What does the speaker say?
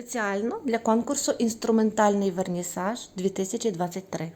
спеціально для конкурсу Інструментальний вернісаж 2023.